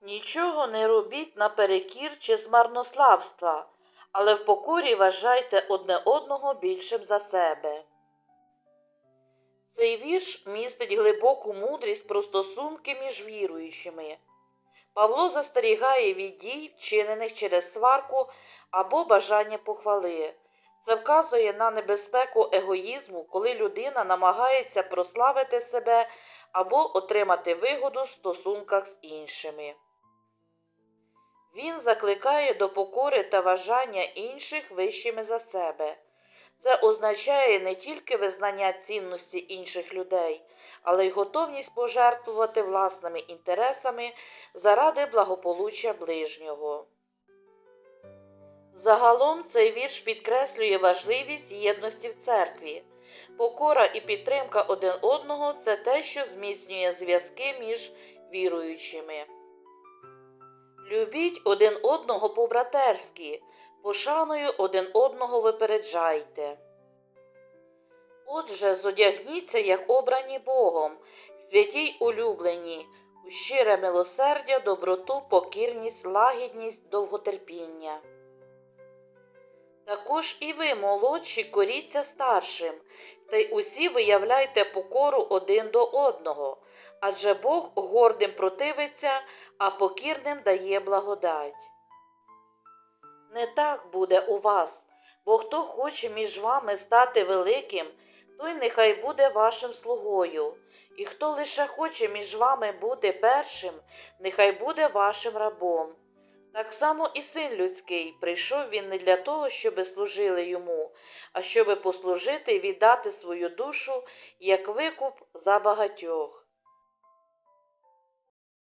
Нічого не робіть наперекір чи з марнославства, але в покорі вважайте одне одного більшим за себе. Цей вірш містить глибоку мудрість про стосунки між віруючими. Павло застерігає від дій, вчинених через сварку або бажання похвали. Це вказує на небезпеку егоїзму, коли людина намагається прославити себе або отримати вигоду в стосунках з іншими. Він закликає до покори та вважання інших вищими за себе. Це означає не тільки визнання цінності інших людей, але й готовність пожертвувати власними інтересами заради благополуччя ближнього. Загалом цей вірш підкреслює важливість єдності в церкві. Покора і підтримка один одного це те, що зміцнює зв'язки між віруючими. Любіть один одного по-братерськи, пошаною один одного випереджайте. Отже, зодягніться, як обрані Богом, святій улюблені, у щире милосердя, доброту, покірність, лагідність, довготерпіння. Також і ви, молодші, коріться старшим, та й усі виявляйте покору один до одного, адже Бог гордим противиться, а покірним дає благодать. Не так буде у вас, бо хто хоче між вами стати великим, той нехай буде вашим слугою, і хто лише хоче між вами бути першим, нехай буде вашим рабом. Так само і син людський прийшов він не для того, щоби служили йому, а щоби послужити і віддати свою душу як викуп за багатьох.